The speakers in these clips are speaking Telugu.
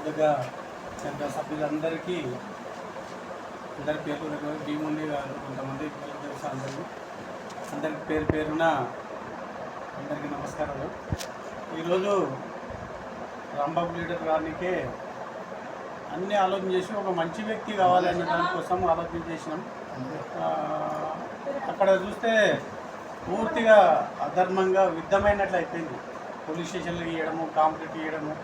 ముందుగా చంద్ర సభ్యులందరికీ అందరి పేరు భీముని గారు కొంతమంది తెలుసు అందరూ? అందరికి పేరు పేరున అందరికీ నమస్కారాలు. ఈరోజు రాంబాబు లీడర్ గారికే అన్ని ఆలోచన చేసి ఒక మంచి వ్యక్తి కావాలనే దానికోసం ఆలోచన చేసినాం. అక్కడ చూస్తే పూర్తిగా అధర్మంగా యుద్ధమైనట్లు అయిపోయింది పోలీస్ స్టేషన్లు ఇవ్వడము కాంప్లీట్ ఇవ్వడము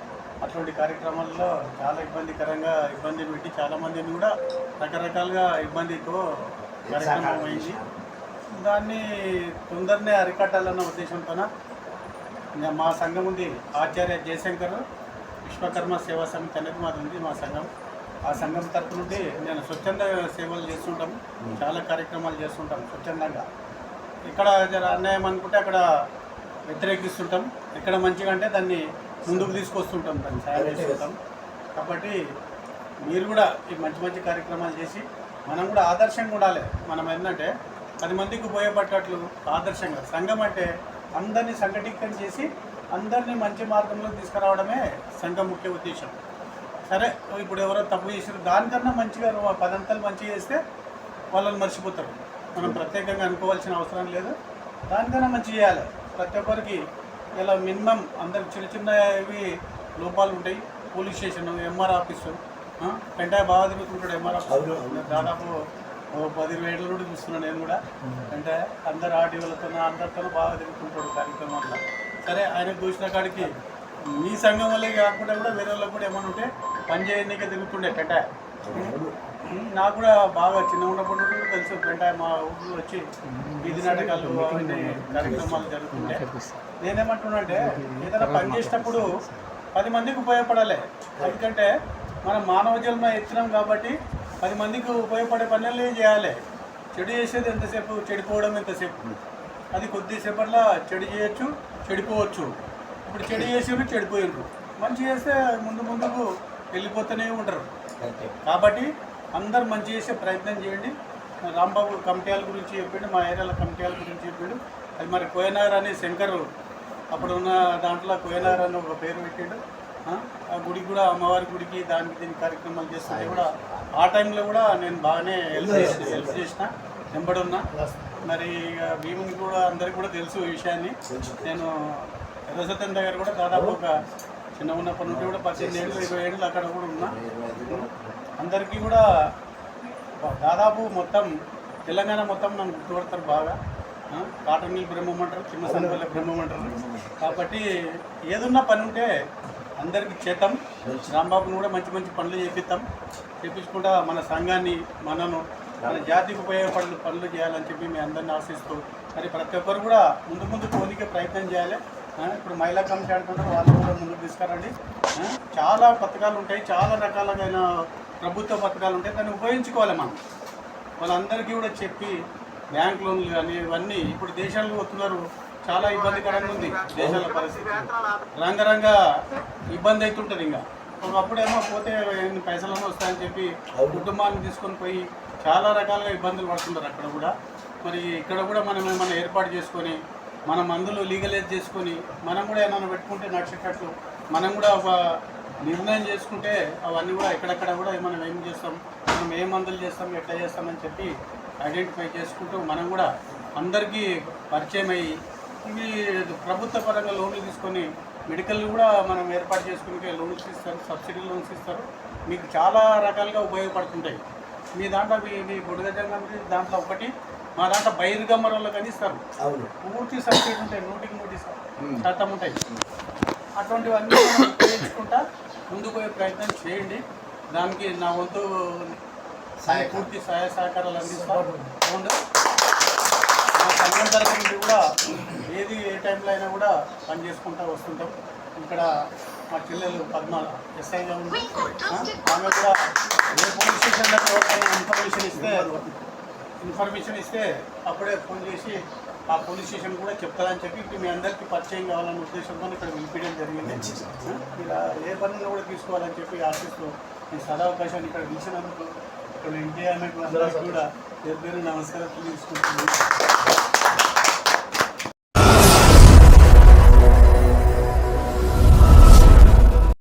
అటువంటి కార్యక్రమాల్లో చాలా ఇబ్బందికరంగా ఇబ్బంది పెట్టి చాలామందిని కూడా రకరకాలుగా ఇబ్బందితో కార్యక్రమం అయింది. దాన్ని తొందరనే అరికట్టాలన్న ఉద్దేశంతోన మా సంఘం ఉంది ఆచార్య జయశంకర్ విశ్వకర్మ సేవా సమితి అనేది మాది ఉంది మా సంఘం. ఆ సంఘం తరపు నుండి నేను స్వచ్ఛంద సేవలు చేస్తుంటాం చాలా కార్యక్రమాలు చేస్తుంటాం స్వచ్ఛందంగా. ఇక్కడ అన్యాయం అనుకుంటే అక్కడ వ్యతిరేకిస్తుంటాం. ఎక్కడ మంచిగా అంటే దాన్ని ముందుకు తీసుకొస్తుంటాం దాన్ని సాయం చేస్తుంటాం. కాబట్టి మీరు కూడా ఈ మంచి మంచి కార్యక్రమాలు చేసి మనం కూడా ఆదర్శంగా ఉండాలి. మనం ఏంటంటే పది మందికి ఉపయోగపడేటట్లు ఆదర్శంగా. సంఘం అంటే అందరినీ సంఘటీకరణ చేసి అందరినీ మంచి మార్గంలో తీసుకురావడమే సంఘం ముఖ్య ఉద్దేశం. సరే ఇప్పుడు ఎవరో తప్పు చేసారు దానికన్నా మంచిగా పదంతలు మంచిగా చేస్తే వాళ్ళని మర్చిపోతారు. మనం ప్రత్యేకంగా అనుకోవాల్సిన అవసరం లేదు. దానికన్నా మంచి చేయాలి. ప్రతి ఒక్కరికి ఇలా మినిమం అందరికి చిన్న చిన్న ఇవి లోపాలు ఉంటాయి. పోలీస్ స్టేషన్ ఎంఆర్ ఆఫీసు వెంటనే బాగా తిరుగుతుంటాడు ఎంఆర్ ఆఫీస్. దాదాపు ఓ పది ఏళ్ళ నుండి చూస్తున్నాను నేను కూడా. అంటే అందరు ఆర్టీఓలతో అందరితో బాగా తిరుగుతుంటాడు కార్యక్రమాల్లో సరే ఆయన చూసిన కాడికి మీ సంఘం వల్లే కాకుండా కూడా వేరే వాళ్ళకి కూడా ఏమైనా ఉంటే పని చేయడానికే తిరుగుతుండే పెంట నాకు కూడా బాగా చిన్న ఉన్నప్పటి నుండి తెలుసు. పెంట మా ఊళ్ళో వచ్చి వీధి నాటకాలు అవన్నీ కార్యక్రమాలు జరుగుతుండే. నేనేమంటున్నా అంటే ఏదైనా పని చేసేటప్పుడు పది మందికి ఉపయోగపడాలి. ఎందుకంటే మనం మానవ జన్మ ఎత్తినాం కాబట్టి పది మందికి ఉపయోగపడే పనులే చేయాలి. చెడు చేసేది ఎంతసేపు? చెడిపోవడం ఎంతసేపు? అది కొద్దిసేపట్లో చెడు చేయొచ్చు చెడిపోవచ్చు. ఇప్పుడు చెడు చేసిర్రు చెడిపోయిర్రు. మంచి చేస్తే ముందు ముందుకు వెళ్ళిపోతూనే ఉంటారు. కాబట్టి అందరు మంచి చేసే ప్రయత్నం చేయండి. రాంబాబు కమిటీల గురించి చెప్పిండు మా ఏరియాల కమిటీల గురించి చెప్పిండు. అది మరి కోయనగర్ అనే శంకర్ అప్పుడు ఉన్న దాంట్లో కోయనగర్ అని ఒక పేరు పెట్టిండు. ఆ, గుడికి కూడా అమ్మవారి గుడికి దానికి దీనికి కార్యక్రమాలు చేస్తుంటే కూడా ఆ టైంలో కూడా నేను బాగానే హెల్ప్ చేసిన హెల్ప్ చేసిన వెంబడి ఉన్నా మరి ఇక భీముని కూడా అందరికి కూడా తెలుసు ఈ విషయాన్ని. నేను రజతన్ దగ్గర కూడా దాదాపు ఒక చిన్న ఉన్నప్పటి నుండి కూడా పద్దెనిమిది ఏళ్ళు ఇరవై ఏళ్ళు అక్కడ కూడా ఉన్నా. అందరికీ కూడా దాదాపు మొత్తం తెలంగాణ మొత్తం నన్ను గుర్తుపడతారు బాగా. కాటన్ మిల్ బ్రహ్మమంటారు చిన్న సందర్భంలో బ్రహ్మమంటారు. కాబట్టి ఏదున్నా పని ఉంటే అందరికీ చేద్దాం. రాంబాబుని కూడా మంచి మంచి పనులు చేపిస్తాం. చేపించుకుంటా మన సంఘాన్ని మనను మన జాతికి ఉపయోగపడే పనులు చేయాలని చెప్పి మీ అందరిని ఆశిస్తూ మరి ప్రతి ఒక్కరు కూడా ముందు ముందు పోనీకే ప్రయత్నం చేయాలి. ఇప్పుడు మహిళా కమిటీ ఆడుకుంటారు వాళ్ళు కూడా ముందుకు తీసుకురండి. చాలా పథకాలు ఉంటాయి చాలా రకాలైన ప్రభుత్వ పథకాలు ఉంటాయి దాన్ని ఉపయోగించుకోవాలి మనం. వాళ్ళందరికీ కూడా చెప్పి బ్యాంక్ లోన్లు కానీ ఇవన్నీ ఇప్పుడు దేశాలకు వస్తున్నారు చాలా ఇబ్బందికరంగా ఉంది దేశాల పరిస్థితి. రంగరంగ ఇబ్బంది అవుతుంటుంది ఇంకా. ఒకప్పుడేమో పోతే ఎన్ని పైసలన్నా వస్తాయని చెప్పి కుటుంబాన్ని తీసుకొని పోయి చాలా రకాలుగా ఇబ్బందులు పడుతున్నారు అక్కడ కూడా. మరి ఇక్కడ కూడా మనం ఏమైనా ఏర్పాటు చేసుకొని మన మందులు లీగలైజ్ చేసుకొని మనం కూడా ఏమైనా పెట్టుకుంటే నడిచేటట్లు మనం కూడా ఒక నిర్ణయం చేసుకుంటే అవన్నీ కూడా ఎక్కడెక్కడ కూడా మనం ఏం చేస్తాం మనం ఏ మందులు చేస్తాం ఎట్లా చేస్తామని చెప్పి ఐడెంటిఫై చేసుకుంటూ మనం కూడా అందరికీ పరిచయం అయ్యి ఇవి ప్రభుత్వ పరంగా లోన్లు తీసుకొని మెడికల్ కూడా మనం ఏర్పాటు చేసుకుని లోన్స్ ఇస్తారు సబ్సిడీ లోన్స్ ఇస్తారు. మీకు చాలా రకాలుగా ఉపయోగపడుతుంటాయి. మీ దాంట్లో మీ మీ బుడగజంగా దాంట్లో ఒకటి మా దాంట్లో బహిర్గమ్మ వాళ్ళకి అని ఇస్తారు అవును. పూర్తి సబ్సిడీ ఉంటాయి నూటికి నూటి శాతం ఉంటాయి. అటువంటివన్నీ ఉపయోగించుకుంటా ముందుకు పోయే ప్రయత్నం చేయండి. దానికి నా వంతు సాయ- పూర్తి సహాయ సహకారాలు అందిస్తాను అవును. మా సంఘం తరఫు నుండి కూడా ఏది ఏ టైంలో అయినా కూడా పని చేసుకుంటా వస్తుంటాం. ఇక్కడ మా చెల్లెలు పద్మ ఎస్ఐగా ఉంది. ఆమె కూడా ఏ పోలీస్ స్టేషన్లో ఇన్ఫర్మేషన్ ఇస్తే ఇన్ఫర్మేషన్ ఇస్తే అప్పుడే ఫోన్ చేసి ఆ పోలీస్ స్టేషన్ కూడా చెప్తారని చెప్పి ఇప్పుడు మీ అందరికీ పరిచయం కావాలన్న ఉద్దేశంతో ఇక్కడ పిలిపించడం జరిగింది. ఇలా ఏ పనులు కూడా తీసుకోవాలని చెప్పి ఆశిస్తూ ఈ సదావకాశాన్ని ఇక్కడ పిలిచినందుకు ఇక్కడ ఇండియా అందరికీ కూడా పేరు పేరు నమస్కారం తీసుకుంటున్నాను